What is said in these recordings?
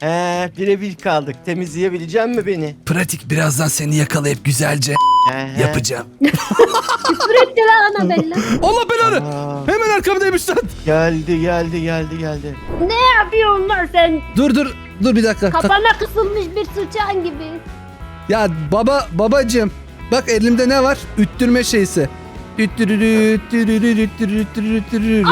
He birebir kaldık. Temizleyebilecek mi beni? Pratik birazdan seni yakalayıp güzelce he. yapacağım. Küfür etti lan Annabella. Allah belanı. Aa, Hemen arkamdaymış lan. geldi geldi geldi geldi. ne yapıyorsun lan sen? Dur dur dur bir dakika. Kafana kısılmış bir sıçan gibi. Ya baba babacığım bak elimde ne var? Üttürme şeysi. Üttürürü, üttürürü, üttürürü, üttürürü!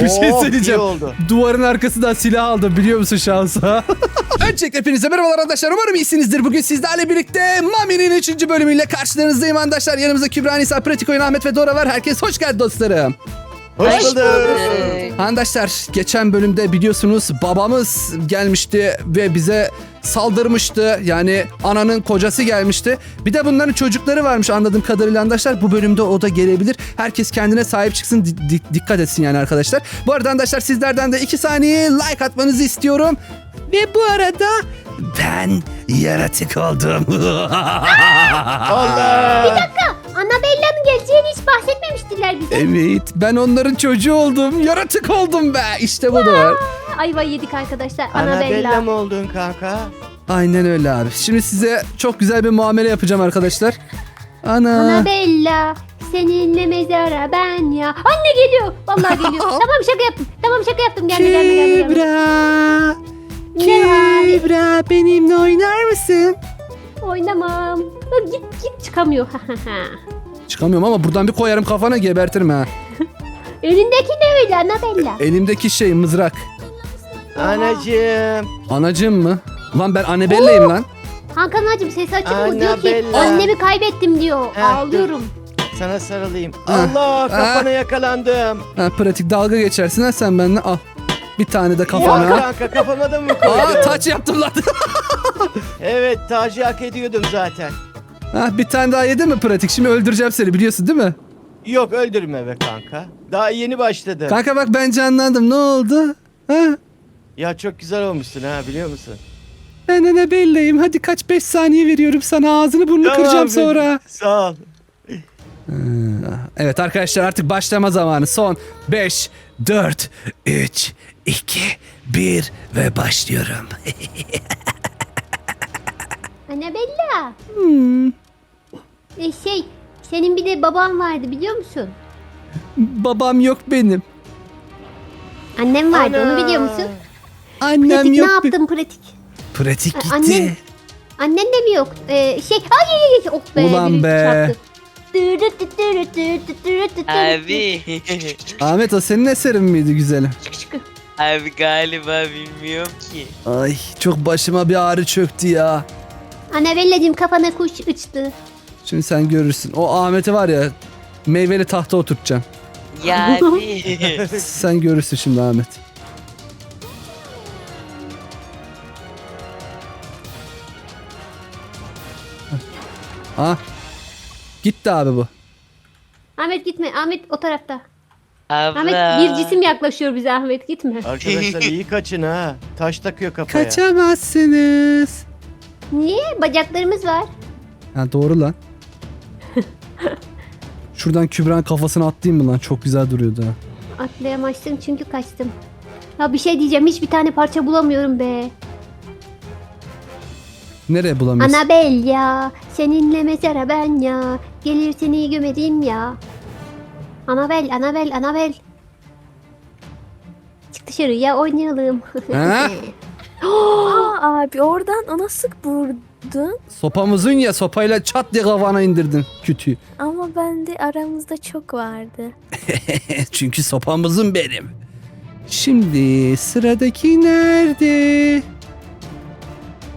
Bir şey Oh, söyleyeceğim. iyi oldu. Duvarın arkasından silah aldım biliyor musun şansa? Öncelikle hepinize merhabalar arkadaşlar. Umarım iyisinizdir. Bugün sizlerle birlikte Mami'nin 3. bölümüyle karşılarınızdayım arkadaşlar. Yanımızda Kübra Nisa, Pratik Oyun, Ahmet ve Dora var. Herkes hoş geldin dostlarım. Hoş bulduk. Arkadaşlar geçen bölümde biliyorsunuz babamız gelmişti ve bize saldırmıştı. Yani ananın kocası gelmişti. Bir de bunların çocukları varmış anladığım kadarıyla arkadaşlar. Bu bölümde o da gelebilir. Herkes kendine sahip çıksın. di- di- dikkat etsin yani arkadaşlar. Bu arada arkadaşlar sizlerden de 2 saniye like atmanızı istiyorum. Ve bu arada ben yaratık oldum. Allah. Annabella'nın geleceğini hiç bahsetmemiştiler bize. evet ben onların çocuğu oldum. Yaratık oldum be. İşte budur. Ayva yedik arkadaşlar. Annabella Annabella. mı oldun kanka? Aynen öyle abi. Şimdi size çok güzel bir muamele yapacağım arkadaşlar. Ana. Annabella. Seninle mezara ben ya. Anne geliyor. Vallahi geliyor. tamam şaka yaptım. Tamam şaka yaptım. Gelme gelme gelme. gelme. Kübra. Kübra benimle oynar mısın? Oynamam. Ha, Git git çıkamıyor. Çıkamıyorum ama buradan bir koyarım kafana gebertirim ha. Elindeki ne öyle Annabella? Elimdeki şey mızrak. Anacığım. Anacığım mı? Lan ben Annabelle'yim lan. Hakan hacım ses açık mı? Diyor ki Annabella. annemi kaybettim diyor. Heh, Ağlıyorum. Sana sarılayım. Ah, Allah ah. kafana yakalandım. Ha, pratik dalga geçersin ha sen benimle al. Bir tane de Ya kafana. kanka kafama da mı Aa koydun? taç yaptım lan. Evet tacı hak ediyordum zaten. ha, bir tane daha yedi mi pratik? Şimdi öldüreceğim seni biliyorsun değil mi? Yok öldürme be kanka. Daha yeni başladı. Kanka bak ben canlandım ne oldu? Ha? Ya çok güzel olmuşsun ha biliyor musun? Ben Annabelle'yim. Hadi kaç 5 saniye veriyorum sana. Ağzını burnunu Tamam kıracağım be. sonra. Sağ ol. Evet arkadaşlar artık başlama zamanı. Son 5, 4, 3, 2, 1 ve başlıyorum. Annabella. Hmm, E şey senin bir de baban vardı biliyor musun? babam yok benim. Annem vardı Ana. onu biliyor musun? Annem pratik yok. ne yaptın pratik? Pratik gitti. annem- Annen de mi yok? Ee, şey ay ay ay oh be. Ulan be. çarptı. Abi. Ahmet o senin eserin miydi güzelim? Çık çık. Abi galiba bilmiyorum ki. Ay çok başıma bir ağrı çöktü ya. Annabella'cığım kafana kuş uçtu. Şimdi sen görürsün. O Ahmet'i var ya meyveli tahta oturtacağım. Ya abi. Sen görürsün şimdi Ahmet. Ah. Gitti abi bu. Ahmet gitme. Ahmet o tarafta. Abla. Ahmet bir cisim yaklaşıyor bize Ahmet gitme. Arkadaşlar iyi kaçın ha. Taş takıyor kafaya. Kaçamazsınız. Niye? Bacaklarımız var. Ha doğru lan. Şuradan Kübra'nın kafasına atlayayım mı lan? Çok güzel duruyordu ha. Atlayamazsın çünkü kaçtım. Ya bir şey diyeceğim. Hiçbir tane parça bulamıyorum be. Nereye bulamıyorsun? Anabel ya. Seninle mezara ben ya. Gelir seni gömerim ya. Anabel, Anabel, Anabel. Çık dışarıya oynayalım. Ha? Aa abi oradan o nasıl vurdun? Sopamızın ya sopayla çat diye kafana indirdin kütüğü. Ama bende aramızda çok vardı. Çünkü sopamızın benim. Şimdi sıradaki nerede?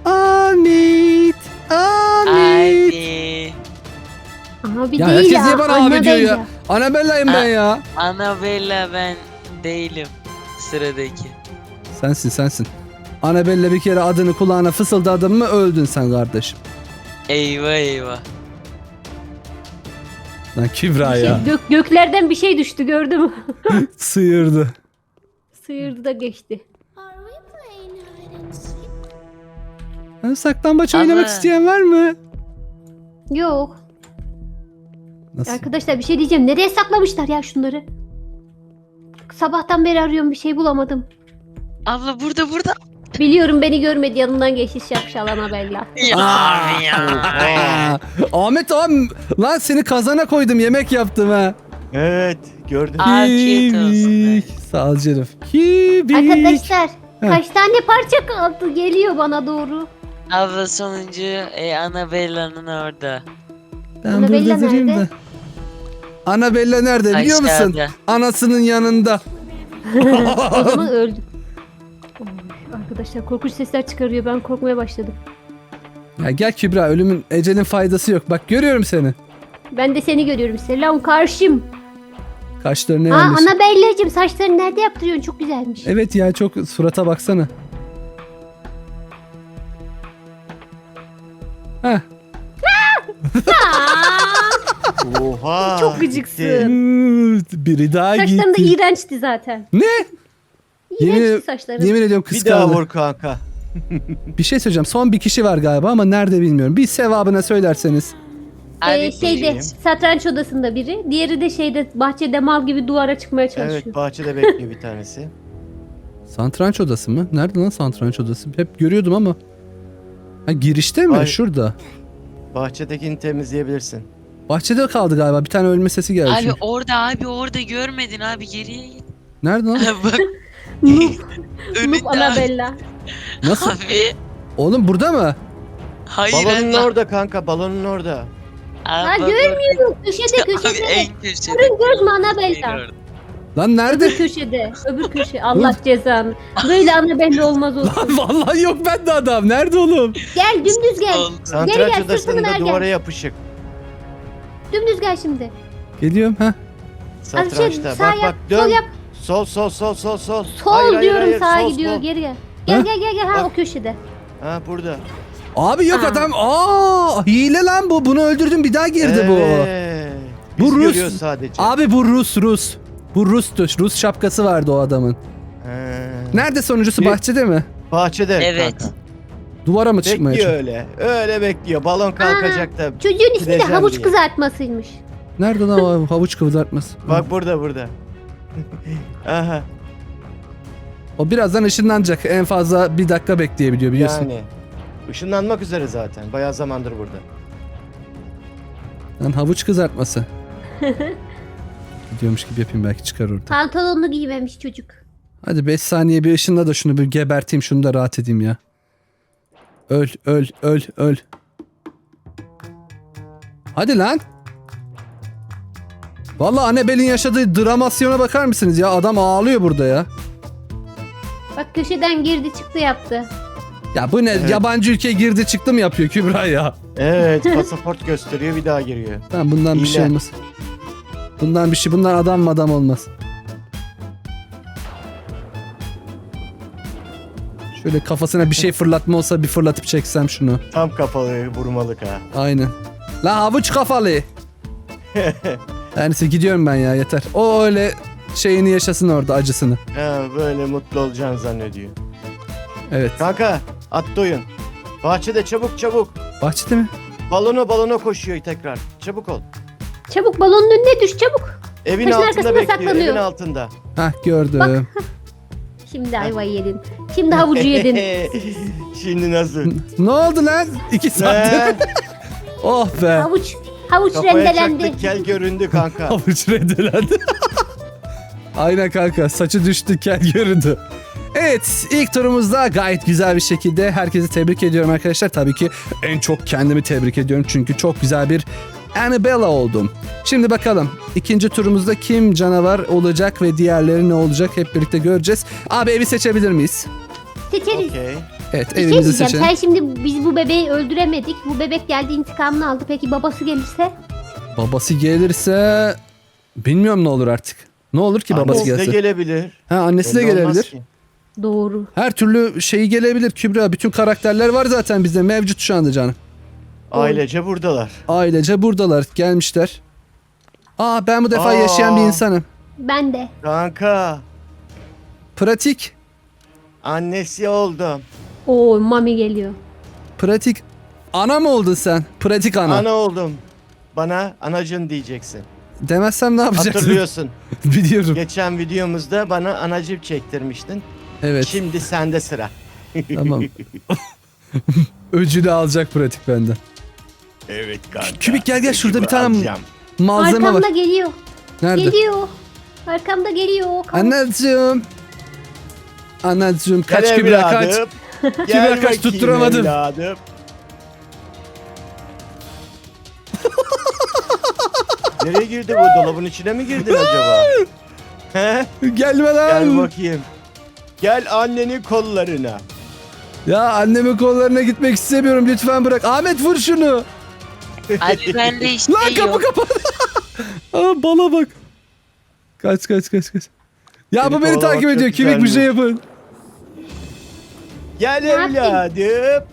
Ahmet. Ahmet. Abi. Abi Ya değil herkes ya. niye bana abi diyor ya? Annabella'yım ben ya. Annabella ben değilim. Sıradaki. Sensin sensin. Annabella bir kere adını kulağına fısıldadın mı öldün sen kardeşim. Eyvah eyvah. Lan Kübra Şey, ya. gök, göklerden bir şey düştü gördün mü? Sıyırdı. Sıyırdı da geçti. Ha, saklambaç Ama- oynamak isteyen var mı? Yok. Nasıl? Arkadaşlar bir şey diyeceğim. Nereye saklamışlar ya şunları? Sabahtan beri arıyorum bir şey bulamadım. Abla burada burada. Biliyorum beni görmedi yanından geçti şapşalana Bella. Ya abi ya. Aa, Ahmet abi lan seni kazana koydum yemek yaptım ha. Evet gördüm. Afiyet olsun. Sağ ol canım. Kibik. Arkadaşlar Heh. kaç tane parça kaldı geliyor bana doğru. Abla sonuncu e, Annabella'nın orada. Ben Annabella burada durayım nerede? da. Annabella nerede biliyor musun? Aşağıda. Anasının yanında. O zaman öldü. Oy, Arkadaşlar korkunç sesler çıkarıyor. Ben korkmaya başladım. Ya gel Kübra ölümün ecelin faydası yok. Bak görüyorum seni. Ben de seni görüyorum. Selam karşım. Kaşlarını Aa yanmış. Annabella'cığım saçlarını nerede yaptırıyorsun? Çok güzelmiş. Evet ya çok surata baksana. Heh. Oha. Çok gıcıksın. gitti. Biri daha saçların da gitti. iğrençti zaten. Ne? İğrençti Yemin- saçların. Yemin ediyorum Bir daha kıskandım. vur kanka. Bir şey söyleyeceğim. Son bir kişi var galiba ama nerede bilmiyorum. Bir sevabına söylerseniz. Ee, şeyde satranç odasında biri. Diğeri de şeyde bahçede mal gibi duvara çıkmaya çalışıyor. Evet bahçede bekliyor bir tanesi. Santranç odası mı? Nerede lan santranç odası? Hep görüyordum ama. Ha girişte mi? Ay. Şurada. Bahçedekini temizleyebilirsin. Bahçede kaldı galiba. Bir tane ölme sesi geldi. Abi çünkü. orada abi orada görmedin abi geriye git. Nerede lan? Bak Noob, önünde Annabella. Nasıl? abi. Oğlum burada mı? Hayır Balonun Allah. orada kanka balonun orada. Ha Abi, görmüyorum. Köşede Abi köşede. en köşede. Görün gözüm Annabella. Lan nerede? Öbür köşede. Öbür köşe. Allah cezanı. Böyle Annabella olmaz olsun. Lan vallahi yok bende adam. Nerede oğlum? Gel dümdüz gel. Sol. Geri Santranç gel, odasında duvara gel. yapışık. Dümdüz gel şimdi. Geliyorum ha. Hadi şey, Satrançta. sağ Bak yap. bak Sol dön. yap. Sol sol sol sol sol. Sol Hayır, hayır, diyorum hayır, sağa sol, gidiyor. sol. Geri gel. Gel Ha? gel gel gel. Ha Bak. o köşede. Ha burada. Abi yok Aa. adam. Aa, hile lan bu. Bunu öldürdüm bir daha girdi bu. Evet. Bu Biz Rus. sadece. Abi bu Rus Rus. Bu Rus'tu. Rus şapkası vardı o adamın. He. Nerede sonuncusu? Bir- Bahçede mi? Bahçede Evet. kanka. Duvara mı çıkmaya Bekliyor çalışıyor? öyle. Öyle bekliyor. Balon kalkacak da. Çocuğun ismi de Gideceğim havuç diye. kızartmasıymış. Nerede lan o havuç kızartması? Bak burada burada. Aha. O birazdan ışınlanacak. En fazla bir dakika bekleyebiliyor biliyorsun. Yani. Işınlanmak üzere zaten. Bayağı zamandır burada. Lan havuç kızartması. Gidiyormuş gibi yapayım belki çıkar orada. Pantolonunu giymemiş çocuk. Hadi 5 saniye bir ışınla da şunu bir geberteyim şunu da rahat edeyim ya. Öl öl öl öl. Hadi lan. Vallahi Annabelle'in yaşadığı dramasyona bakar mısınız ya? Adam ağlıyor burada ya. Bak köşeden girdi çıktı yaptı. Ya bu ne? Evet. Yabancı ülkeye girdi çıktı mı yapıyor Kübra ya? Evet pasaport gösteriyor bir daha giriyor. Ben bundan bir şey olmaz. Bundan bir şey, bundan adam mı adam olmaz. Şöyle kafasına bir şey fırlatma olsa bir fırlatıp çeksem şunu. Tam kafalı vurmalık ha. Aynen. La havuç kafalı. Neyse gidiyorum ben ya yeter. O öyle şeyini yaşasın orada acısını. Ha, böyle mutlu olacağını zannediyor. Evet. Kanka attı oyun. Bahçede çabuk çabuk. Bahçede mi? Balona balona koşuyor tekrar. Çabuk ol. Çabuk balonun önüne düş çabuk. Evin Taşın altında arkasında bekliyor. saklanıyor. Evin altında. Hah gördüm. Şimdi ayvayı yedin. Şimdi havucu yedin. Şimdi nasıl? ne oldu lan? İki saattir. Oh be. Havuç. Havuç Kafaya rendelendi. çaktık kel göründü kanka. Havuç reddelendi. Aynen kanka saçı düştü kel göründü. Evet ilk turumuzda gayet güzel bir şekilde herkesi tebrik ediyorum arkadaşlar. Tabii ki en çok kendimi tebrik ediyorum çünkü çok güzel bir Annabella oldum. Şimdi bakalım ikinci turumuzda kim canavar olacak ve diğerleri ne olacak hep birlikte göreceğiz. Abi evi seçebilir miyiz? Seçeriz. Okey. Evet Bir şey evimizi diyeceğim. seçelim. Sen şimdi biz bu bebeği öldüremedik. Bu bebek geldi intikamını aldı. Peki babası gelirse? Babası gelirse bilmiyorum ne olur artık. Ne olur ki babası Annesi de gelse? gelebilir. ha annesi de Belli olmaz gelebilir. ki. Doğru. Her türlü şeyi gelebilir Kübra. Bütün karakterler var zaten bizde mevcut şu anda canım. Ailece buradalar. Ailece buradalar gelmişler. Aa ben bu defa Aa. yaşayan bir insanım. Ben de. Kanka Pratik. Annesi oldum. Oo mami geliyor. Pratik. Ana mı oldun sen? Pratik ana. Ana oldum. Bana anacın diyeceksin. Demezsem ne yapacaksın? Hatırlıyorsun. Biliyorum. Geçen videomuzda bana anacım çektirmiştin. Evet Şimdi sende sıra. tamam. Öcünü alacak pratik benden. Evet kanka. Kübik gel gel, şurada bir tane- alacağım. Malzeme var. Arkamda geliyor. Nerede? Geliyor. Arkamda geliyor. Anacığım. Anacığım Gel kaç Kübra kaç. evladım. Kübra Gel kaç, bakayım tutturamadım. evladım. Nereye girdi bu? Dolabın içine mi girdin acaba? He? Gelme Gel lan. bakayım. Gel annenin kollarına. Ya annemin kollarına gitmek istemiyorum lütfen bırak. Ahmet vur şunu. Abi ben de işte Lan kapı yok. kapat. Aa bala bak. Kaç kaç kaç kaç. Ya bu beni takip ediyor. Kübik bir şey yapın. Gel Ne yapayım? evladım.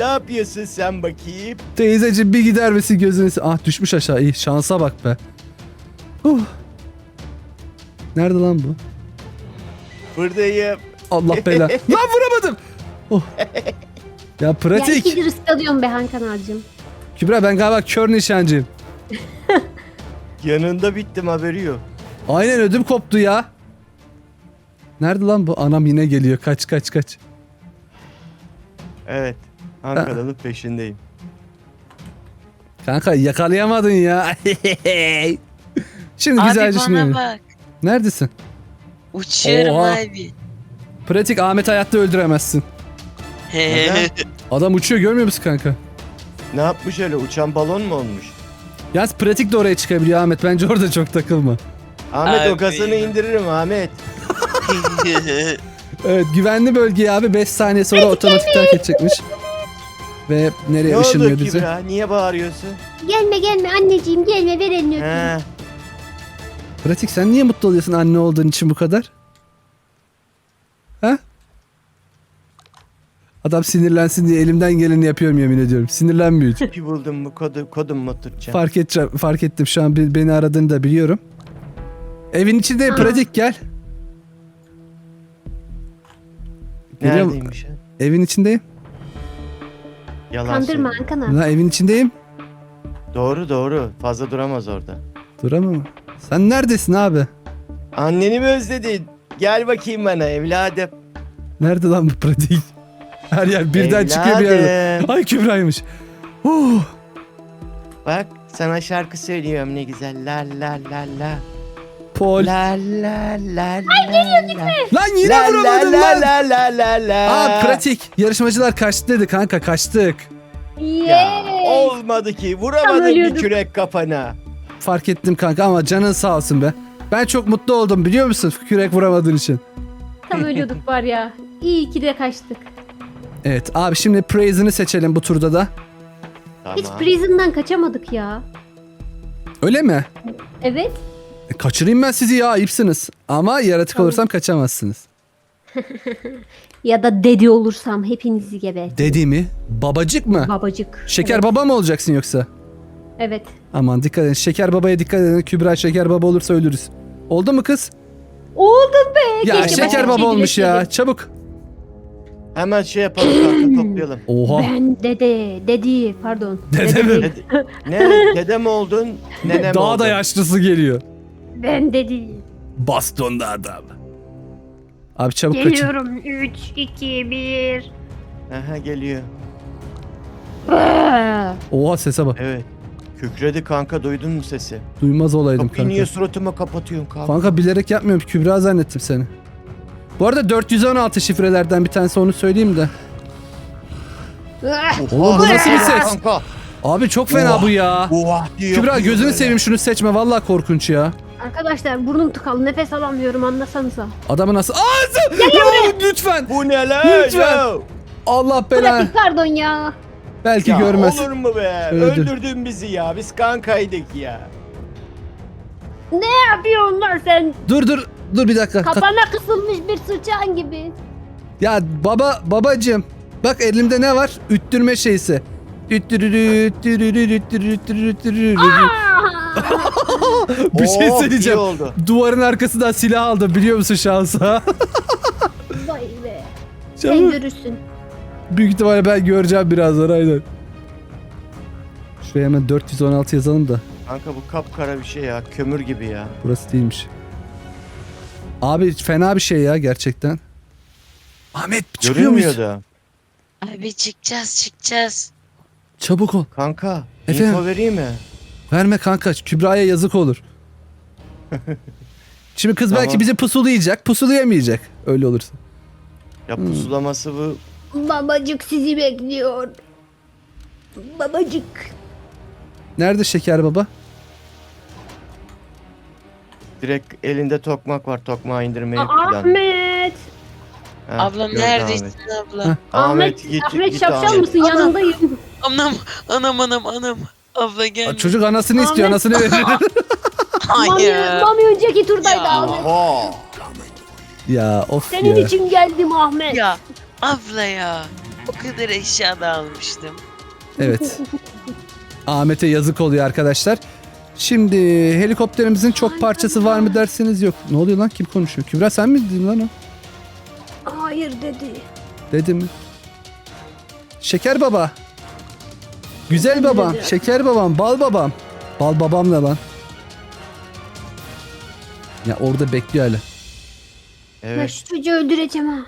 Ne yapıyorsun sen bakayım? Teyzeciğim bir gider misin gözünü? se- Ah düşmüş aşağı. İyi şansa bak be. Huh. Nerede lan bu? Buradayım. Allah bela. lan vuramadım. Oh. Ya Ya pratik. iki risk alıyorum be Han kanalcığım. Kübra ben galiba kör nişancıyım. Yanında bittim haberi yok. Aynen ödüm koptu ya. Nerede lan bu? Anam yine geliyor. Kaç kaç kaç. Evet. Ankara'nın peşindeyim. Kanka yakalayamadın ya. Şimdi Abi güzelce bana bak. Neredesin? Uçuyorum Oha. abi. Pratik Ahmet hayatta öldüremezsin. Neden? Adam uçuyor görmüyor musun kanka? Ne yapmış öyle? Uçan balon mu olmuş? Yalnız pratik de oraya çıkabiliyor Ahmet. Bence orada çok takılma. Ahmet o Abi. gazını indiririm Ahmet. Evet güvenli bölgeye abi 5 saniye sonra otomatik terk edecekmiş. Ve nereye Ne ışınlıyor oldu bizi? Kübra? Niye bağırıyorsun? Gelme gelme anneciğim gelme ver elini öpeyim. He. Pratik sen niye mutlu oluyorsun anne olduğun için bu kadar? Ha? Adam sinirlensin diye elimden geleni yapıyorum yemin ediyorum. Sinirlenmiyor hiç. Bir buldum bu kodu, kodum mu tutacağım? fark edeceğim, fark ettim şu an be- beni aradığını da biliyorum. Evin içinde pratik gel. Geliyor mu? Neredeymiş? ha? Evin içindeyim. Yalan Kandırma söylüyor. Ha, evin içindeyim. Doğru doğru. Fazla duramaz orada. Duramam. Sen neredesin abi? Anneni mi özledin? Gel bakayım bana evladım. Nerede lan bu pratik? Her yer birden çıkıyor bir yerden. Evladım. Ay Kübra'ymış. Uh. Bak sana şarkı söylüyorum ne güzel. La la la la. Pol. La la la Ay geliyor gitme. Lan yine la, vuramadın la, lan. La la la la. Aa pratik. Yarışmacılar kaçtı dedi kanka kaçtık. Ya, Yeee. olmadı ki. Vuramadın bir kürek kafana. Fark ettim kanka ama canın sağ olsun be. Ben çok mutlu oldum biliyor musun? Kürek vuramadığın için. Tam ölüyorduk var ya. İyi ki de kaçtık. Evet abi şimdi Praise'ini seçelim bu turda da. Tamam. Hiç prison'dan kaçamadık ya. Öyle mi? Evet. E, kaçırayım ben sizi ya ayıpsınız. Ama yaratık Tamam. olursam kaçamazsınız. Ya da dedi olursam hepinizi gebert. Dedi mi? Babacık mı? Babacık. Şeker evet. baba mı olacaksın yoksa? Evet. Aman dikkat edin. Şeker babaya dikkat edin. Kübra şeker baba olursa ölürüz. Oldu mu kız? Oldum be. Ya Keşke şeker başka bir baba şey olmuş ya. dileseydim. Çabuk. Hemen şey yapalım kanka toplayalım. Oha. Ben dede. Dedi pardon. Dede mi? değil. Dede, ne? Dede mi oldun? Nene mi Daha oldun? da yaşlısı geliyor. Ben dedi. Bastonda adam. Abi çabuk kaçın. Geliyorum. 3, 2, 1. Aha geliyor. Oha sese bak. Evet. Kükredi kanka duydun mu sesi? Duymaz olaydım Kapıyı kanka. niye suratıma kapatıyorsun kanka? Kanka bilerek yapmıyorum. Kübra zannettim seni. Bu arada 416 şifrelerden bir tanesi onu söyleyeyim de. Oğlum bu nasıl bir ses? Kanka. Abi çok fena Oha. bu ya. Oha Kübra yapıyor gözünü böyle. seveyim şunu seçme. Vallahi korkunç ya. Arkadaşlar burnum tıkalı. Nefes alamıyorum anlasanıza. Adamı nasıl... Aa, Ya, lütfen. Bu ne lan? Lütfen. Ya? Allah belanı. Pratik pardon ya. Belki Ya görmez. olur mu be? Öldür. Öldürdün bizi ya. Biz kankaydık ya. Ne yapıyorsun lan sen? Dur dur. Dur bir dakika. Ka- Kafana kısılmış bir sıçan gibi. Ya baba babacığım. Bak elimde ne var? Üttürme şeysi. Üttürürü, üttürürü, üttürürü, üttürürü, üttürürü. Bir şey söyleyeceğim. iyi oldu. Duvarın arkasından silah aldım biliyor musun şansa? Vay be. Sen görürsün. Büyük ihtimalle ben göreceğim birazdan aynen. Şuraya hemen 416 yazalım da. Kanka bu kapkara bir şey ya. Kömür gibi ya. Burası değilmiş. Abi fena bir şey ya gerçekten. Ahmet çıkıyor muyuz? Görünmüyordu. Abi çıkacağız çıkacağız. Çabuk ol. Kanka Efendim? info vereyim mi? Verme kanka Kübra'ya yazık olur. Şimdi kız belki Tamam. bizi pusulayacak. Pusulayamayacak. Öyle olursa. Ya Hmm. pusulaması bu. Babacık sizi bekliyor. Babacık. Nerede şeker baba? Direkt elinde tokmak var. Tokmağı indirmeyi Aa, plan. Ahmet. Ablam neredesin Ahmet. abla? Heh. Ahmet, git- Ahmet git şapşal Ahmet. mısın? Yanındayım. Anam anam anam anam. Abla gel. Aa, Çocuk anasını istiyor. Ahmet. Anasını verir. Mami, Hayır. Mami önceki turdaydı Ya. Ahmet. Oha! ya of Senin ya. için geldim Ahmet. Ya abla ya. O kadar eşya da almıştım. Evet. Ahmet'e yazık oluyor arkadaşlar. Şimdi helikopterimizin çok parçası var mı derseniz yok. Ne oluyor lan? Kim konuşuyor? Kübra sen mi dedin lan o? Hayır dedi. Dedi mi? Şeker baba. Güzel babam. Şeker babam. Bal babam. Bal babam ne lan? Ya orada bekliyor hala. Ben Evet. şu çocuğu öldüreceğim ha.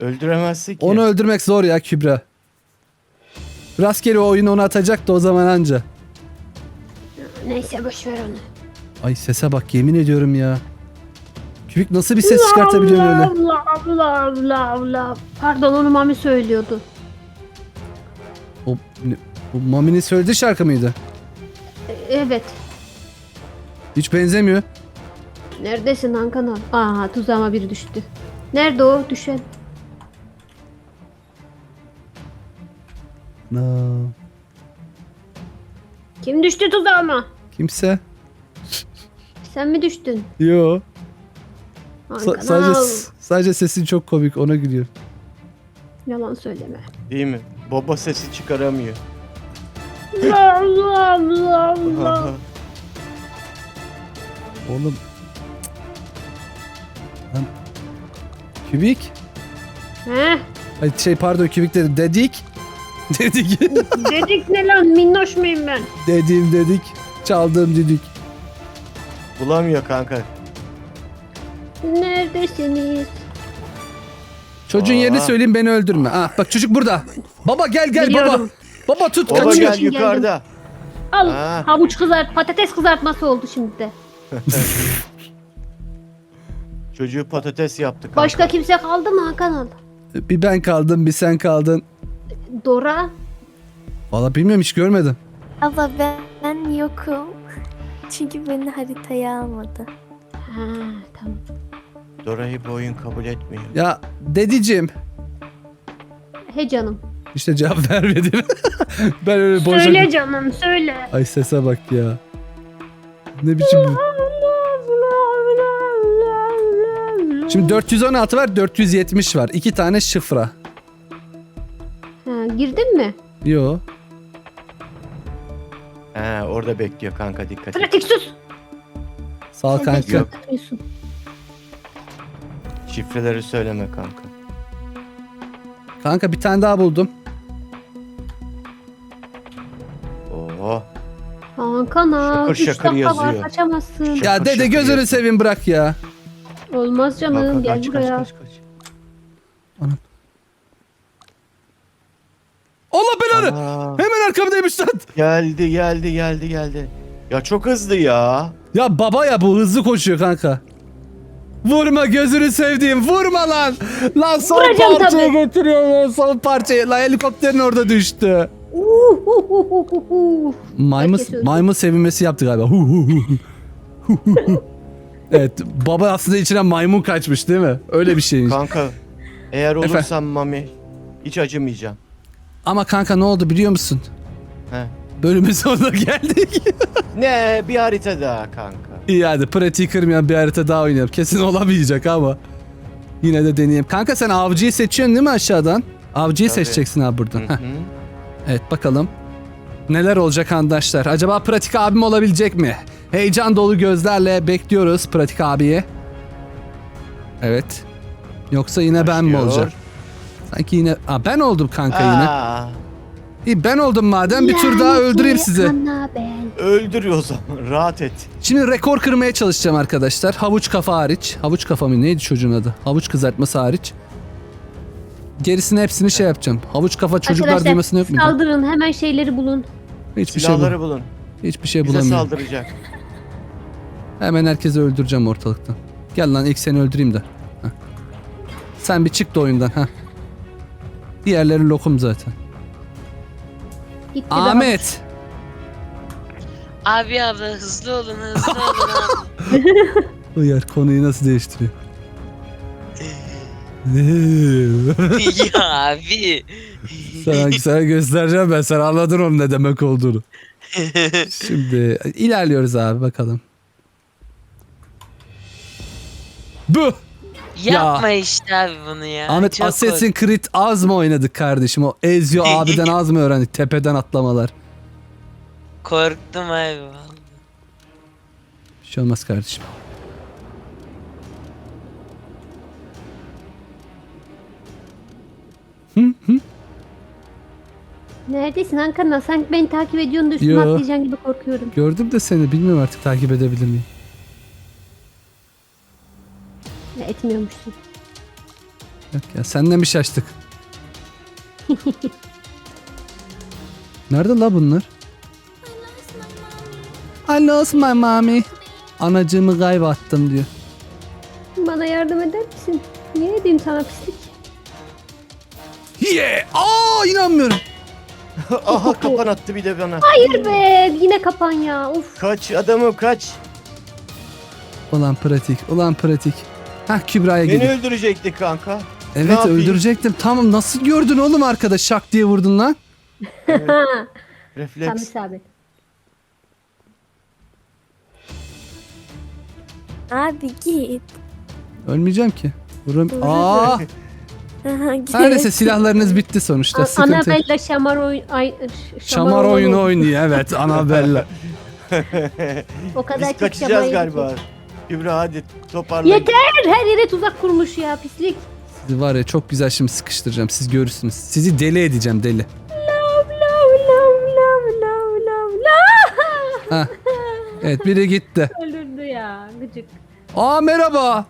Öldüremezsin ki. Onu öldürmek zor ya Kübra. Rastgele o oyunu ona atacaktı o zaman anca. Neyse boş ver onu. Ay sese bak yemin ediyorum ya. Kübik nasıl bir ses çıkartabiliyorsun öyle? Allah Allah Allah Allah. Pardon onu Mami söylüyordu. O, ne- bu Mami'nin söylediği şarkı mıydı? Evet. Hiç benzemiyor. Neredesin Hakan abi? Aa tuzağıma biri düştü. Nerede o düşen? Na, Kim düştü tuzağıma? kimse? Sen mi düştün? Yo. Hakan Sa- sadece abi. sadece sesin çok komik ona gülüyor. Yalan söyleme. Değil mi? Baba sesi çıkaramıyor. Allah Allah Allah. Oğlum. Lan. Kübik? Heh, Ay şey pardon kübik dedim. Dedik. Dedik. dedik ne lan minnoş muyum ben? Dediğim dedik. Çaldığım dedik. Bulamıyor kanka. Neredesiniz? Çocuğun Aa. yerini söyleyeyim beni öldürme. Ah bak çocuk burada. Baba gel gel Biliyorum. Baba. Tut Baba kaçıyor. gel yukarıda. Al Ha. havuç kızart patates kızartması oldu şimdi de. Çocuğu patates yaptı kanka. Başka kimse kaldı mı Hakan abi? Bir ben kaldım bir sen kaldın. Dora. Valla bilmiyorum hiç görmedim. Ama ben, ben yokum. Çünkü beni haritaya almadı. Ha tamam. Dora'yı bu oyun kabul etmiyor. Ya dedicim. He canım. İşte cevap vermedim. ben öyle boşa... Söyle canım söyle. Ay sese bak ya. Ne biçim bu? Şimdi 416 var 470 var. İki tane şifre. Ha, girdin mi? Yo. He orada bekliyor kanka dikkat et. Pratik sus. Sağ ol kanka. Yok. Şifreleri söyleme kanka. Kanka bir tane daha buldum. Hakan abi. Şakır şakır dakika var yazıyor. kaçamazsın. Şakır Ya dede gözünü yazıyor. seveyim bırak ya. Olmaz canım Kanka, gel kaç, kaç, buraya. kaç, kaç. Allah belanı. Aa, Hemen arkamdaymış lan. geldi geldi geldi geldi. Ya çok hızlı ya. Ya baba ya bu hızlı koşuyor kanka. Vurma gözünü sevdiğim vurma lan. Lan son Vuracağım parçayı tabii. getiriyor lan son parçayı. Lan helikopterin orada düştü. Maymun, Herkes öldü. maymun sevinmesi yaptı galiba. Hu hu hu. Hu hu hu. evet baba aslında içine maymun kaçmış değil mi? Öyle bir şeymiş. Kanka eğer Efendim? olursam Mami hiç acımayacağım. Ama kanka ne oldu biliyor musun? He. Bölümün sonuna geldik. Ne bir harita daha kanka. İyi hadi pratiği kırmayan bir harita daha oynayalım. Kesin olamayacak ama. Yine de deneyeyim. Kanka sen avcıyı seçiyorsun değil mi aşağıdan? Avcıyı Tabii. seçeceksin abi buradan. Hı Heh. hı. Evet bakalım. Neler olacak arkadaşlar? Acaba pratik abim olabilecek mi? Heyecan dolu gözlerle bekliyoruz pratik abiyi. Evet. Yoksa yine ben mi Başlıyor. olacağım? Sanki yine... Aa, ben oldum kanka yine. Aa, İyi ben oldum madem bir tur daha öldüreyim sizi. Annabel. öldür o zaman rahat et. Şimdi rekor kırmaya çalışacağım arkadaşlar. Havuç kafa hariç. Havuç kafa mı neydi çocuğun adı? Havuç kızartması hariç. Gerisini hepsini şey yapacağım. Havuç kafa çocuklar Arkadaşlar, düğmesine yok muydu? Saldırın hemen şeyleri bulun. Hiçbir şey, bul Silahları bulun. hiçbir şey Bize bulamıyorum. saldıracak. Hemen herkesi öldüreceğim ortalıktan. Gel lan ilk seni öldüreyim de. Heh. Sen bir çık da oyundan. ha. Diğerleri lokum zaten. Gitti daha. Ahmet. Abi abla hızlı olun hızlı olun abi. Uyar konuyu nasıl değiştiriyor? ya abi. sana, sana göstereceğim ben. Sen anladın onun ne demek olduğunu. Şimdi ilerliyoruz abi bakalım. Bu. Yapma işte abi bunu ya. Ahmet Çok Assassin's Creed az mı oynadık kardeşim? O Ezio abiden az mı öğrendik? Tepeden atlamalar. Korktum abi vallahi. Bir şey olmaz kardeşim. Neredesin Ankara? Sanki beni takip ediyorsun da Yo. atlayacaksın gibi korkuyorum. Gördüm de seni bilmiyorum artık takip edebilir miyim? Ya, etmiyormuşsun. Yok ya senden bir şaştık. Nerede la bunlar? I lost my mommy. Anacığımı kaybattım diyor. Bana yardım eder misin? Niye edeyim sana pislik? Yeah! Aa inanmıyorum. Aha kapan attı bir de bana. Hayır be yine kapan ya. Uf. Kaç adamım kaç. Ulan pratik, ulan pratik. Hah Kübra'ya Beni gidiyor. öldürecekti kanka. Evet yapayım? öldürecektim. Tamam nasıl gördün oğlum arkada şak diye vurdun lan? Tam Refleks. isabet. Abi git. Ölmeyeceğim ki. Vurum. Aa! Neyse silahlarınız bitti sonuçta. Sıkıntı. yok. Annabella şamar oyun... Ay, ş- Şamar oyunu oynuyor evet Annabella. O kadar Biz çok kaçacağız galiba. Kübra hadi toparla. Yeter her yere tuzak kurmuş ya pislik. Sizi var ya çok güzel şimdi sıkıştıracağım. Siz görürsünüz. Sizi deli edeceğim deli. Love. Ha. Evet biri gitti. Öldürdü ya gıcık. Aa merhaba.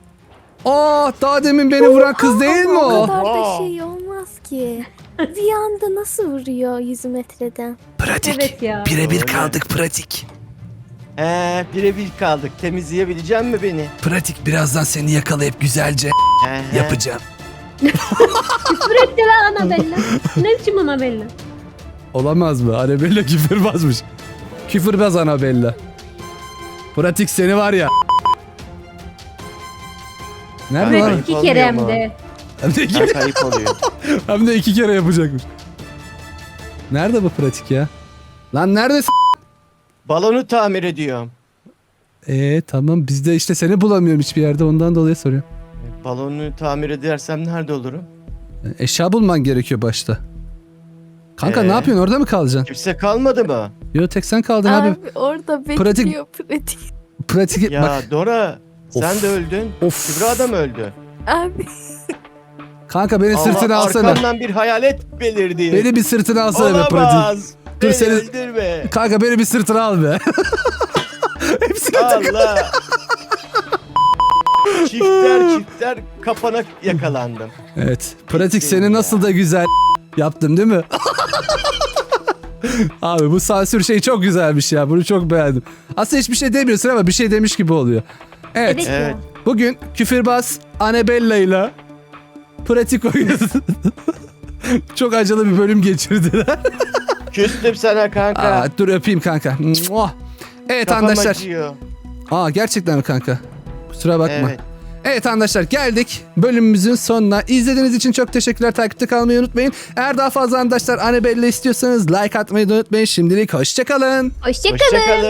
Aa daha demin beni vuran kız değil mi O o? kadar da şey olmaz ki. Bir anda nasıl vuruyor 100 metreden? Pratik. Evet ya. Birebir kaldık pratik. He birebir kaldık. Temizleyebilecek mi beni? Pratik birazdan seni yakalayıp güzelce He, he. yapacağım. Küfür etti lan Annabella. ne biçim Annabella? Olamaz mı? Annabella küfürbazmış. Küfürbaz Annabella. Pratik seni var ya. Nerede lan? İki kere hem de. Hem de, iki, oluyor. hem de iki kere yapacakmış. Nerede bu pratik ya? Lan neredesin? Balonu tamir ediyorum. Ee tamam biz de işte seni bulamıyorum hiçbir yerde ondan dolayı soruyorum. Balonu tamir edersem nerede olurum? Eşya bulman gerekiyor başta. Kanka Ee? ne yapıyorsun orada mı kalacaksın? Kimse kalmadı mı? Yo tek sen kaldın Abi, abi. orada Pratik- bekliyor pratik. Pratik Ya bak. Dora sen Of. de öldün. Of. Kübra da mı öldü? Abi Kanka beni sırtına Allah, alsana. Arkamdan bir hayalet belirdi. Beni bir sırtına alsana be pratik. Olamaz. Dur Beni seni- öldürme. Kanka beni bir sırtına al be. Hepsini Allah. çifter çifter kapana yakalandım. Evet. Pratik Kesin seni ya. nasıl da güzel yaptım değil mi? Abi bu sansür şey çok güzelmiş ya. Bunu çok beğendim. Aslında hiçbir şey demiyorsun ama bir şey demiş gibi oluyor. Evet. Evet. Bugün küfürbaz Annabella ile pratik oyunu. çok acılı bir bölüm geçirdiler. Küstüm sana kanka. Aa, dur öpeyim kanka. Muah. Evet Kafam arkadaşlar. acıyor. Aa gerçekten mi kanka? Kusura bakma. Evet. Evet arkadaşlar geldik bölümümüzün sonuna. İzlediğiniz için çok teşekkürler. Takipte kalmayı unutmayın. Eğer daha fazla arkadaşlar Annabelle istiyorsanız like atmayı da unutmayın. Şimdilik hoşçakalın. Hoşçakalın. Hoşçakalın.